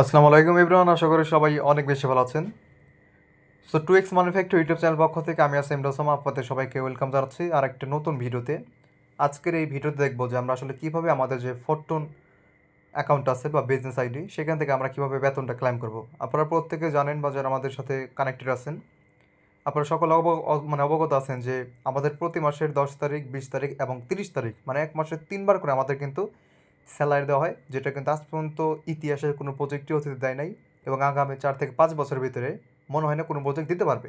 আসসালামু আলাইকুম ইব্রাহিম আশা করি সবাই অনেক বেশি ভালো আছেন। So to X manufacturer YouTube channel পক্ষ থেকে আমি আসিম রসম আপনাদের সবাইকে ওয়েলকাম জানাচ্ছি আর একটা নতুন ভিডিওতে। আজকের এই ভিডিওতে দেখব যে আমরা আসলে কীভাবে আমাদের যে ফোরটন অ্যাকাউন্ট আছে বা বিজনেস আইডি সেখান থেকে আমরা কীভাবে বেতনটা ক্লাইম করব। আপনারা প্রত্যেকে জানেন বা যারা আমাদের সাথে কানেক্টেড আছেন, আপনারা সকল অব মানে অবগত আছেন যে আমাদের প্রতি মাসের দশ তারিখ, বিশ তারিখ এবং তিরিশ তারিখ মানে এক মাসে তিনবার করে আমাদের কিন্তু স্যালারি দেওয়া হয়, যেটা কিন্তু আজ পর্যন্ত ইতিহাসের কোনো প্রজেক্টই অতীতে দেয় নাই এবং আগামী চার থেকে পাঁচ বছরের ভিতরে মনে হয় না কোনো প্রজেক্ট দিতে পারবে।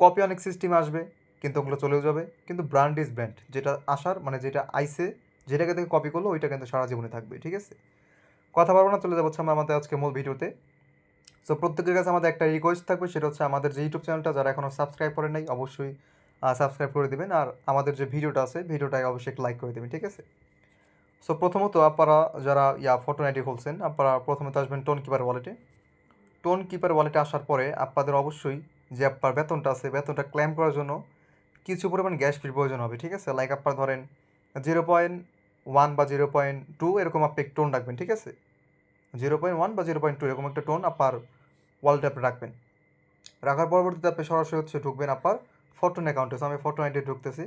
কপি অনেক সিস্টেম আসবে, কিন্তু ওগুলো চলেও যাবে। কিন্তু ব্র্যান্ড ইজ ব্র্যান্ড যেটা আসার মানে যেটা আইসে যেটাকে থেকে কপি করল, ওইটা কিন্তু সারা জীবনে থাকবে, ঠিক আছে? কথা বলব না, চলে যাব আমরা আমাদের আজকে মূল ভিডিওতে। সো প্রত্যেকের কাছে আমাদের একটা রিকোয়েস্ট থাকবে, সেটা হচ্ছে আমাদের যে ইউটিউব চ্যানেলটা যারা এখনও সাবস্ক্রাইব করে নাই, অবশ্যই সাবস্ক্রাইব করে দেবেন। আর আমাদের যে ভিডিওটা আছে ভিডিওটাই অবশ্যই লাইক করে দেবেন, ঠিক আছে? সো প্রথমত আপনারা যারা, ইয়া ফটো আইডি খুলছেন, আপনারা প্রথমে তো আসবেন টোন কিপার ওয়ালেটে টোন কিপার ওয়ালেটে আসার পরে আপনাদের অবশ্যই যে আপনার বেতনটা আছে, বেতনটা ক্লেম করার জন্য কিছু পরিমাণ গ্যাস ফির প্রয়োজন হবে, ঠিক আছে? লাইক আপনার ধরেন জিরো পয়েন্ট ওয়ান বা জিরো পয়েন্ট টু এরকম আপনি টোন রাখবেন, ঠিক আছে? জিরো পয়েন্ট ওয়ান বা জিরো পয়েন্ট টু এরকম একটা টোন আপনার ওয়ালেটে আপনি রাখবেন। রাখার পরবর্তীতে আপনি সরাসরি হচ্ছে ঢুকবেন আপনার ফটোন অ্যাকাউন্টে আমি ফটো আইডি ঢুকতেছি।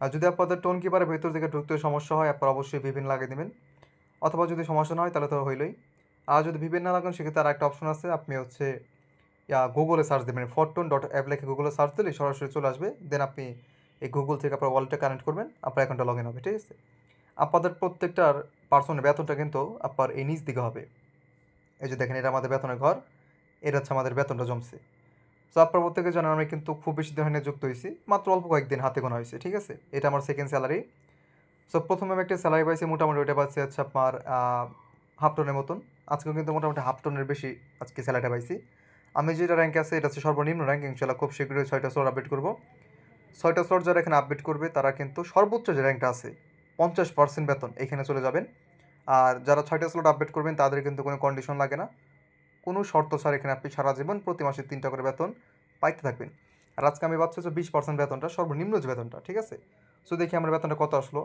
আর যদি আপনাদের টোন কিপারের ভেতর থেকে ঢুকতে সমস্যা হয়, আপনারা অবশ্যই ভিপিন লাগিয়ে দেবেন। অথবা যদি সমস্যা না হয়, তাহলে তো হইলই। আর যদি ভিপিন না লাগান, সেক্ষেত্রে আর একটা অপশন আছে। আপনি হচ্ছে গুগলে সার্চ দেবেন। ফটোন ডট অ্যাপ লেখে গুগলে সার্চ দিলে সরাসরি চলে আসবে। দেন আপনি এই গুগল থেকে আপনার ওয়ালেটে কানেক্ট করবেন। আপনার অ্যাকাউন্টটা লগ ইন হবে, ঠিক আছে? আপনাদের প্রত্যেকটার পার্সনের বেতনটা কিন্তু আপনার এই নিচ দিকে হবে। এই যে দেখেন, এটা আমাদের বেতনের ঘর। এটা হচ্ছে আমাদের বেতনটা জমছে। আপনার প্রত্যেকে জানেন আমি কিন্তু খুব বেশি দিনে যুক্ত হয়েছি। মাত্র অল্প কয়েকদিন হাতে গোনা হয়েছে, ঠিক আছে? এটা আমার সেকেন্ড স্যালারি সো প্রথমে আমি একটা স্যালারি পাইছি, মোটামুটি ওইটা পাচ্ছি হচ্ছে আপনার হাফ টনের মতন। আজকে কিন্তু মোটামুটি হাফ টনের বেশি আজকে স্যালারিটা পাইছি। আমি যেটা র্যাঙ্ক আছে, এটা হচ্ছে সর্বনিম্ন র্যাঙ্ক ইনশাল্লাহ খুব শীঘ্রই ছয়টা স্লট আপডেট করব। ছয়টা স্লট যারা এখানে আপডেট করবে, তারা কিন্তু সর্বোচ্চ যে র্যাঙ্কটা আছে, পঞ্চাশ পার্সেন্ট বেতন এখানে চলে যাবেন। আর যারা ছয়টা স্লট আপডেট করবেন, তাদের কিন্তু কোনো কন্ডিশন লাগে না। কোনো শর্ত ছাড়া এখানে আপনি সারা জীবন প্রতি মাসে তিনটা করে বেতন পাইতে থাকবেন। আর আজকে আমি পাচ্ছি হচ্ছে বিশ পার্সেন্ট বেতনটা, সর্বনিম্ন যে বেতনটা, ঠিক আছে? সো দেখি আমার বেতনটা কত আসলো।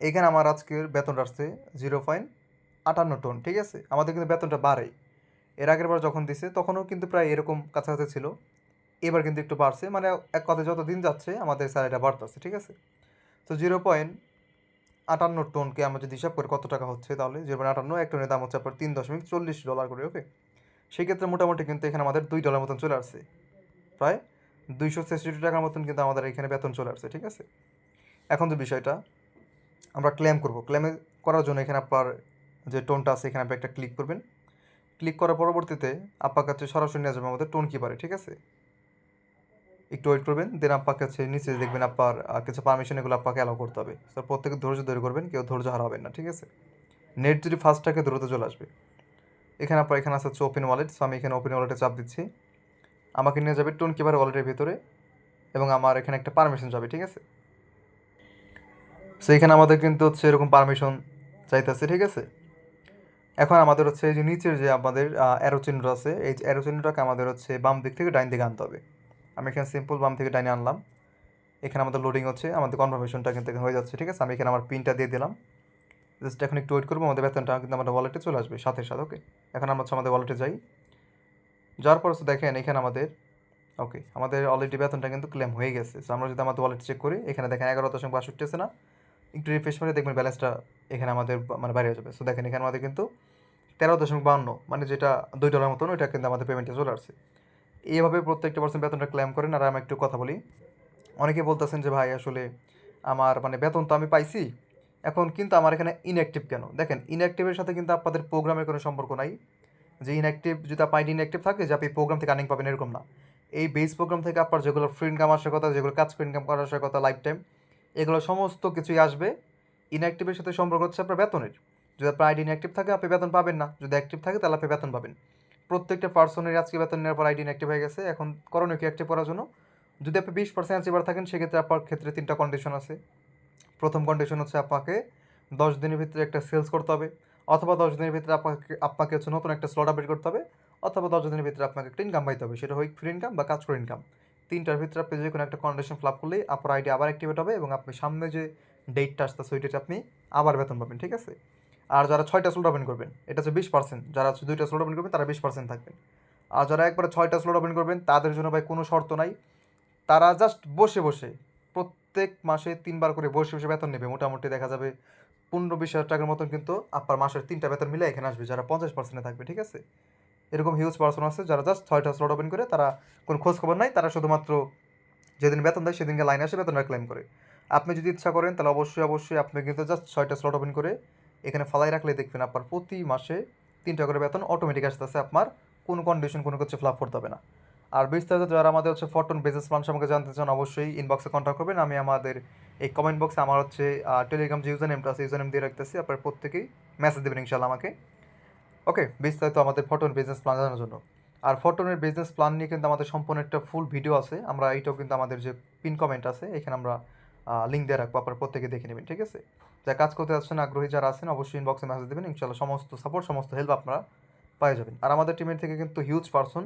এখানে আমার আজকের বেতনটা আসছে জিরো পয়েন্ট আটান্ন টন ঠিক আছে? আমাদের কিন্তু বেতনটা বাড়ে। এর আগের বার যখন দিছে, তখনও কিন্তু প্রায় এরকম কাছাকাছি ছিল। এবার কিন্তু একটু বাড়ছে। মানে এক কথায় যত দিন যাচ্ছে, আমাদের স্যালারিটা বাড়তেছে, ঠিক আছে? তো জিরো পয়েন্ট আটান্ন টনকে আমরা যদি হিসাব করি কত টাকা হচ্ছে, তাহলে জিরো পয়েন্ট আটান্ন, এক টনের দাম হচ্ছে আপনার তিন দশমিক চল্লিশ ডলার করে ওকে সেক্ষেত্রে মোটামুটি কিন্তু এখানে আমাদের দুই ডলার মতন চলে আসছে। প্রায় দুইশো ছেষট্টি টাকার মতন কিন্তু আমাদের এখানে বেতন চলে আসছে, ঠিক আছে? এখন যে বিষয়টা, আমরা ক্লেম করব। ক্লেমে করার জন্য এখানে আপনার যে টোনটা আছে, এখানে আপনি একটা ক্লিক করবেন। ক্লিক করার পরবর্তীতে আপনার কাছে সরাসরি নিয়ে যাবে আমাদের টোন কিপারে ঠিক আছে? একটু ওয়েট করবেন দেন আপনার কাছে নিচে দেখবেন আপনার কিছু পারমিশন এগুলো আপনাকে অ্যালাউ করতে হবে। তো প্রত্যেকে ধৈর্য ধরে করবেন, কেউ ধৈর্য হারাবেন না, ঠিক আছে? নেট যদি ফার্স্ট থাকে, দ্রুত চলে আসবে। এখানে আপনার এখানে আছে হচ্ছে ওপেন ওয়ালেট সো আমি এখানে ওপেন ওয়ালেটে চাপ দিচ্ছি। আমাকে নিয়ে যাবে টোন কিপার ওয়ালেটের ভিতরে এবং আমার এখানে একটা পারমিশন যাবে, ঠিক আছে? সো এখানে আমাদের কিন্তু হচ্ছে এরকম পারমিশন চাইতেছে, ঠিক আছে? এখন আমাদের হচ্ছে এই যে নিচের যে আমাদের অ্যারো চিহ্নটা আছে, এই অ্যারো চিহ্নটাকে আমাদের হচ্ছে বাম দিক থেকে ডাইন দিকে আনতে হবে। আমি এখানে সিম্পল বাম থেকে ডাইনে আনলাম। এখানে আমাদের লোডিং হচ্ছে, আমাদের কনফার্মেশনটা কিন্তু হয়ে যাচ্ছে, ঠিক আছে? আমি এখানে আমার পিনটা দিয়ে দিলাম। জাস্ট এখন একটু ওয়েট করব, আমাদের বেতনটা কিন্তু আমাদের ওয়ালেটে চলে আসবে, সাথে সাথে ওকে এখন আমরা আমাদের ওয়ালেটে যাই। যাওয়ার পর দেখেন, এখানে আমাদের ওকে আমাদের অলরেডি বেতনটা কিন্তু ক্লেম হয়ে গেছে। সো আমরা যদি আমাদের ওয়ালেট চেক করি, এখানে দেখেন এগারো দশমিক বাষট্টি আছে না? একটু রিফ্রেশ করে দেখবেন ব্যালেন্সটা এখানে আমাদের মানে বাইরে যাবে। সো দেখেন, এখানে আমাদের কিন্তু তেরো দশমিক বান্ন মানে যেটা দুই ডলার মতন, ওইটা কিন্তু আমাদের পেমেন্টে চলে আসছে। এইভাবে প্রত্যেকটা পার্সেন্ট বেতনটা ক্লেম করেন। আর আমি একটু কথা বলি। অনেকে বলতেছেন যে, ভাই, আসলে আমার মানে বেতন তো আমি পাইছি এখন কিন্তু আমার এখানে ইনঅ্যাক্টিভ কেন? দেখেন ইনঅ্যাক্টিভের সাথে কিন্তু আপনাদের প্রোগ্রামের কোনো সম্পর্ক নাই। যে ইনঅ্যাক্টিভ যদি আপনার আইডি ইনঅ্যাক্টিভ থাকে, যে আপনি প্রোগ্রাম থেকে আর্নিং পাবেন এরকম না। এই বেস প্রোগ্রাম থেকে আপনার যেগুলো ফ্রি ইনকাম আসার কথা, যেগুলো কাজ করে ইনকাম করার আসার কথা লাইফ টাইম এগুলো সমস্ত কিছুই আসবে। ইনঅ্যাক্টিভের সাথে সম্পর্ক হচ্ছে আপনার বেতনের। যদি আপনার আইডি ইনঅ্যাক্টিভ থাকে, আপনি বেতন পাবেন না। যদি অ্যাক্টিভ থাকে, তাহলে আপনি বেতন পাবেন। প্রত্যেকটা পার্সনের আজকে বেতন নেওয়ার পর আইডি ইনঅ্যাক্টিভ হয়ে গেছে। এখন করণীয় কি অ্যাক্টিভ করার জন্য? যদি আপনি বিশ পার্সেন্ট অ্যাচিভার থাকেন, সেক্ষেত্রে আপনার ক্ষেত্রে তিনটা কন্ডিশন আছে। প্রথম কন্ডিশন হচ্ছে আপনাকে দশ দিনের ভিতরে একটা সেলস করতে হবে, অথবা দশ দিনের ভিতরে আপনাকে আপনাকে হচ্ছে নতুন একটা স্লট আপডেট করতে হবে, অথবা দশ দিনের ভিতরে আপনাকে একটা ইনকাম পাইতে হবে, সেটা হোক ফ্রি ইনকাম বা কাজ করে ইনকাম তিনটার ভিতরে আপনি যে কোনো একটা কন্ডিশন ফ্লাপ করলেই আপনার আইডি আবার অ্যাক্টিভেট হবে এবং আপনি সামনে যে ডেটটা আসতেছে, ওই ডেটে আপনি আবার বেতন পাবেন, ঠিক আছে? আর যারা ছয়টা স্লট ওপেন করবেন, এটা হচ্ছে বিশ পার্সেন্ট যারা হচ্ছে দুইটা স্লট ওপেন করবেন, তারা বিশ পার্সেন্ট থাকবেন। আর যারা একবারে ছয়টা স্লট ওপেন করবেন, তাদের জন্য ভাই কোনো শর্ত নাই, তারা জাস্ট বসে বসে প্রত্যেক মাসে তিনবার করে বসে বসে বেতন নেবে। মোটামুটি দেখা যাবে পনেরো বিশ হাজার টাকার মতন কিন্তু আপনার মাসের তিনটা বেতন মিলে এখানে আসবে, যারা পঞ্চাশ পার্সেন্টে থাকবে, ঠিক আছে? এরকম হিউজ পার্সন আছে যারা জাস্ট ছয়টা স্লট ওপেন করে, তারা কোনো খোঁজ খবর নাই, তারা শুধুমাত্র যেদিন বেতন দেয় সেদিনকে লাইনে আসে বেতনটা ক্লেম করে। আপনি যদি ইচ্ছা করেন, তাহলে অবশ্যই অবশ্যই আপনি কিন্তু জাস্ট ছয়টা স্লট ওপেন করে এখানে ফালাই রাখলে দেখবেন আপনার প্রতি মাসে তিনটা করে বেতন অটোমেটিক আসতেছে, আপনার কোনো কন্ডিশন কোনো কিছু ফ্লাপ করতে হবে না। আর বিস্তারিত যারা আমাদের হচ্ছে ফটন বিজনেস প্ল্যান সম্পর্কে জানতে চান, অবশ্যই ইনবক্সে কন্ট্যাক্ট করবেন। আমি আমাদের এই কমেন্ট বক্সে আমার হচ্ছে টেলিগ্রাম যে ইউজার নেমটা আছে ইউজার নেম দিয়ে রাখতেছি। আপনার প্রত্যেকেই মেসেজ দেবেন ইনশাল্লাহ আমাকে। ওকে বিস্তারিত আমাদের ফটন বিজনেস প্ল্যান জানার জন্য। আর ফটনের বিজনেস প্ল্যান নিয়ে কিন্তু আমাদের সম্পূর্ণ একটা ফুল ভিডিও আছে। আমরা এইটাও কিন্তু আমাদের যে পিন কমেন্ট আছে, এখানে আমরা লিঙ্ক দিয়ে রাখব। আপনারা প্রত্যেকে দেখে নেবেন, ঠিক আছে? যা কাজ করতে আসছেন, আগ্রহী যারা আছেন, অবশ্যই ইনবক্সে মেসেজ দেবেন। ইনশাল্লাহ সমস্ত সাপোর্ট সমস্ত হেল্প আপনারা পেয়ে যাবেন। আর আমাদের টিমের থেকে কিন্তু হিউজ পার্সন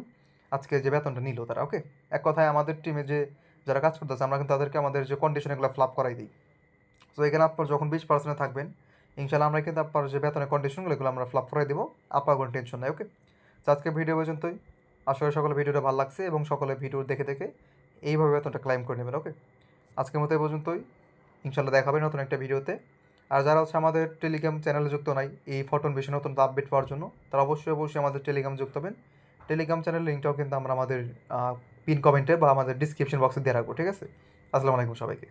আজকে যে বেতনটা নিল তারা ওকে এক কথায় আমাদের টিমে যে যারা কাজ করতেছে, আমরা কিন্তু তাদেরকে আমাদের যে কন্ডিশন এগুলো ফ্লাপ করাই দিই। তো এখানে আপনার যখন বিশ পার্সেন্টে থাকবেন, ইনশাল্লাহ আমরা কিন্তু আপনার যে বেতনের কন্ডিশনগুলো এগুলো আমরা ফ্লাপ করাই দেবো আপনার কোনো টেনশন নাই ওকে তো আজকে ভিডিও পর্যন্তই। করি সকলে ভিডিওটা ভালো লাগছে এবং সকলে ভিডিও দেখে দেখে এইভাবে বেতনটা ক্লাইম করে নেবেন ওকে আজকের মতো এই পর্যন্তই। ইনশাল্লাহ দেখাবে নতুন একটা ভিডিওতে। আর যারা হচ্ছে আমাদের টেলিগ্রাম চ্যানেলে যুক্ত নাই, এই ফটোন বেশি নতুন আপডেট পাওয়ার জন্য, তারা অবশ্যই অবশ্যই আমাদের টেলিগ্রাম যুক্ত হবেন। টেলিগ্রাম চ্যানেলের লিঙ্কটাও কিন্তু আমরা আমাদের পিন কমেন্টে বা আমাদের ডিসক্রিপশন বক্সে দিয়ে রাখব, ঠিক আছে? আসসালামু আলাইকুম সবাইকে।